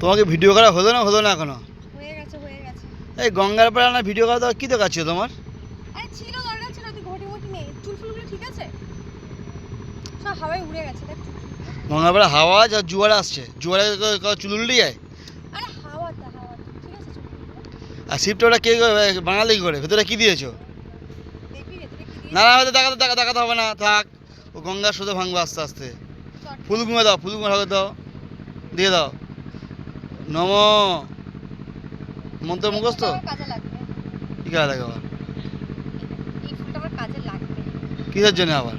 তোমাকে ভিডিও করা হলো না হলো না এখনও এই গঙ্গার পাড়া না ভিডিও করা কী তোমার? দরকার ছিল ফুলগুলো। গঙ্গার পাড়া হাওয়া যা জুয়ারে আসছে। জুয়ারে চুল উল্টে যায়? আরে শিফট ওটা কে বাঙালি কি করে? ভেতরে কি দিয়েছ? না না হয়তো দেখাতে দেখা দেখাতে হবে না। থাক ও গঙ্গার শুধু ভাঙবে আস্তে আস্তে। ফুল ঘুমে দাও ফুল ঘুমে দাও। দিয়ে দাও। নম। মন্ত্র মুখস্থ? আমার কাজে লাগে আবার? কিসের জন্য আবার?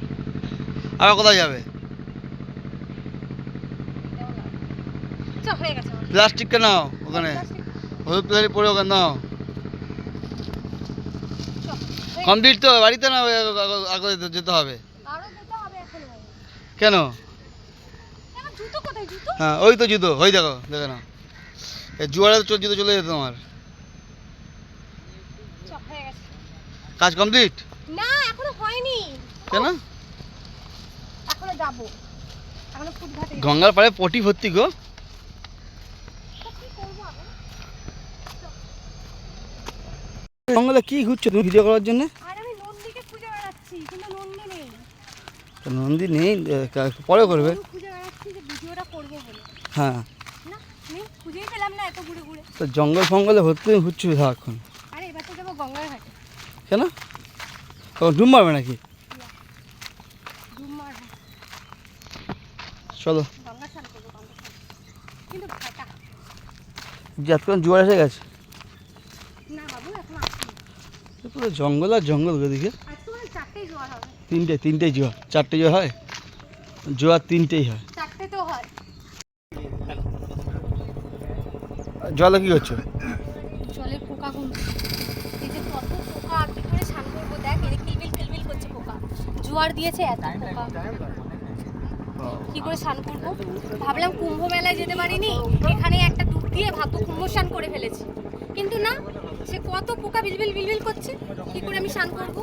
আবার কোথায় যাবে? হয়ে আমার। প্লাস্টিকটা নাও ওখানে। হলুদ প্লাস্টিক পরে ওখানে নাও। কমপ্লিট তো বাড়িতে না আগে যেতে হবে? কেন? জুতো? হ্যাঁ ওই তো জুতো। ওই দেখো দেখে নাও। জুয়ারে তো চলে যেত তোমার চল হয়ে গেছে। কাজ কমপ্লিট? না এখনও হয়নি। কেন? এখনও যাব। এখনও ফুটঘাটে। গঙ্গার পাড়ে পটি ভর্তি গো। তা কি গঙ্গালে কি ঘুরছো তুমি ভিডিও করার জন্য? আর আমি নন্দীকে খুঁজে বেড়াচ্ছি কিন্তু নন্দী নেই। পরে করবে। আমি খুঁজে বেড়াচ্ছি যে ভিডিওটা করব বলে। হ্যাঁ না নেই খুঁজেই পেলাম না এত ঘুরে ঘুরে তো জঙ্গল ফঙ্গলে ভর্তি ঘুরছো সারাক্ষণ আরে এবার তো যাব গঙ্গার ঘাটে। কেন? তখন ডুম মারবে নাকি? চলো। যতক্ষণ জোয়ার এসে গেছে? এখন পুরো জঙ্গল আর জঙ্গল ওদিকে মানে তিনটে তিনটেই জোয়ার। চারটে জোয়ার হয়? জোয়ার তিনটেই হয় চারটে তো হয় জলে কি করছ? জলের পোকা গুনছে। এই যে কত পোকা কি করে স্নান করব? দেখ এই কিলবিল কিলবিল করছে পোকা। জোয়ার দিয়েছে এত পোকা। কি করে স্নান করব? ভাবলাম কুম্ভ মেলায় যেতে পারিনি এখানে একটা ডুব দিয়ে ভাববো কুম্ভ স্নান করে ফেলেছি। কিন্তু না সে কত পোকা বিলবিল বিলবিল করছে কি করে আমি স্নান করব?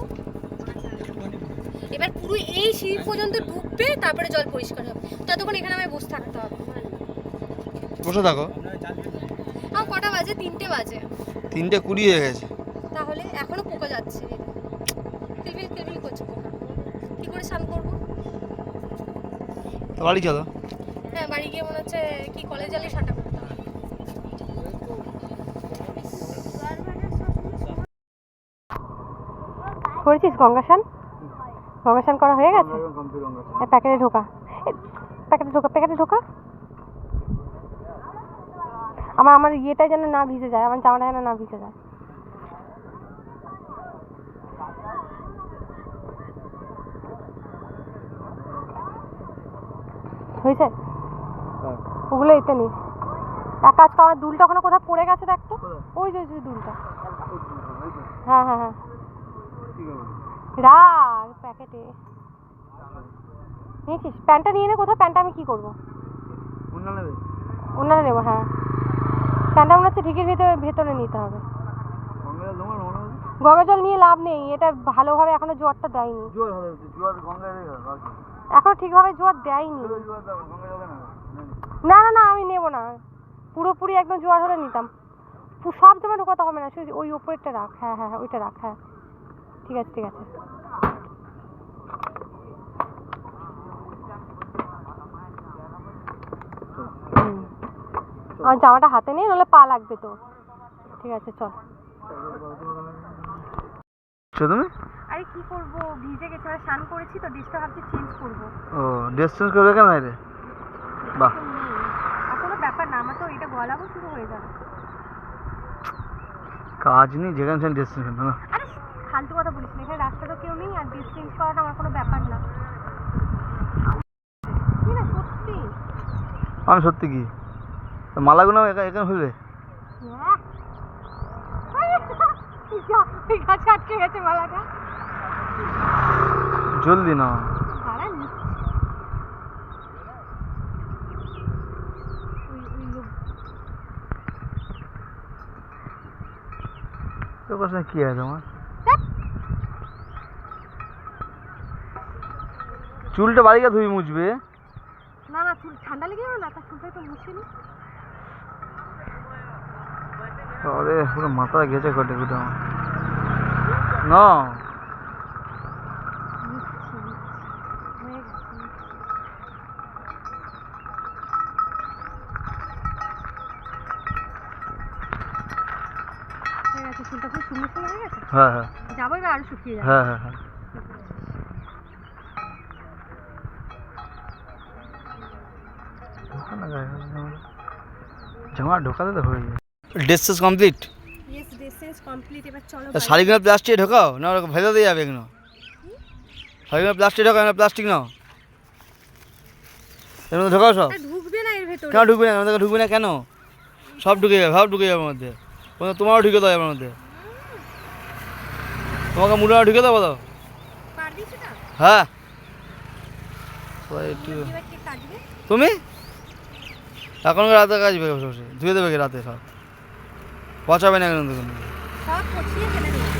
এবার পুরো এই সিঁড়ি পর্যন্ত ডুববে তারপরে জল পরিষ্কার হবে। ততক্ষণ এখানে আমায় বসে থাকতে হবে। বসে থাকো। বাজে তিনটে বাজে। তিনটে কুড়ি হয়ে গেছে। তাহলে এখনও পোকা যাচ্ছে। কিলবিল কিলবিল করছে পোকা। কি করে স্নান করব? বাড়ি চলো। হ্যাঁ বাড়ি গিয়ে মনে হচ্ছে কি কলেজ জালে সাঁটা করতে হবে করেছিস গঙ্গাসান গঙ্গাসান করা হয়ে গেছে? প্যাকেটে ঢোকা। প্যাকেটে ঢোকা প্যাকেটে ঢোকা। আমার আমার ইয়েটা যেন না ভিজে যায় আমার জামাটা যেন না ভিজে যায়। হয়েছে? ওগুলো এতে নিস এক কাজ কর আমার দুলটা ওখানে কোথাও পড়ে গেছে দেখ তো। ওই যে ওই যে দুলটা। হ্যাঁ হ্যাঁ হ্যাঁ। রাখ প্যাকেটে। নিয়েছিস? প্যান্টটা নিয়ে নে কোথাও প্যান্টটা আমি কি করব? অন্যান্য নেব হ্যাঁ। প্যান্টটা মনে হচ্ছে ঠিকই ভিতরে ভেতরে নিতে হবে। গঙ্গা জল নিয়ে লাভ নেই এটা ভালোভাবে এখনও জোয়ারটা দেয়নি। এখনও ঠিকভাবে জোয়ার দেয়নি। না না না আমি নেব না। পুরোপুরি একদম জোয়ার হলে নিতাম। সব জমা ঢোকাতে হবে না শুধু ওই ওপরেরটা রাখ হ্যাঁ হ্যাঁ হ্যাঁ ওইটা রাখ হ্যাঁ। ঠিক আছে ঠিক আছে। আমার জামাটা হাতে নেই নাহলে পা লাগবে তো ঠিক আছে চল। তুমি? আরে কি করব ভিজে গেছে আর স্নান করেছি তো ড্রেসটা ভাবছি চেঞ্জ করব। ও ড্রেস চেঞ্জ করবে কেন রে বাহ। কোনো ব্যাপার না আমার তো এটা গলাবো শুরু হয়ে যাবে। কাজ নেই যেখানে সেখানে ড্রেস চেঞ্জ করবে না। আরে ফালতু কথা বলিস না এখানে রাস্তা তো কেউ নেই আর ড্রেস চেঞ্জ করাটা আমার কোনো ব্যাপার না। সত্যি? আমি সত্যি কি? মালাগুলো এখানে মালাটা জলদি না তোর কাছে কি আছে তোমার চুলটা বাড়িকে ধুই মুছবে। না না, চুল ঠান্ডা লেগে যাবে না? তার চুলটা একটু মুছে আরে, পুরো মাথা গেছে কটে কুটে আমার। না। হয়ে হয়ে। হ্যাঁ হ্যাঁ জামা ঢোকাতে তো হয়ে যায়। ড্রেস শেষ কমপ্লিট ইয়েস ড্রেসেস কমপ্লিট এবার চলো শাড়িগুলো প্লাস্টিকে ঢোকাও? না ওরকম ভেজা দিয়ে যাবে এগুলো শাড়িগুলো প্লাস্টিক ঢোকাও না প্লাস্টিক নাও? এর মধ্যে ঢোকাও সব? ঢুকবে না এর ভেতরে। কেন ঢুকবে না? আমাদের ঢুকবে না কেন? সব ঢুকে যাবে সব ঢুকে যাবে মধ্যে। তোমারও ঢুকে দাও এর মধ্যে। তোমাকে মুড়া ঢুকে দেবো তো হ্যাঁ। তুমি এখন রাতে কাজবে বসে বসে। ধুয়ে দেবে কি রাতে সব? পচাবে না কেন দেখুন সব পচিয়ে ফেলে দেবে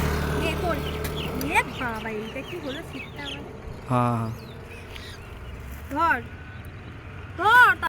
নে তোর এ বাবা এইটা কি হলো শীতটা আমার হ্যাঁ হ্যাঁ। ধর ধর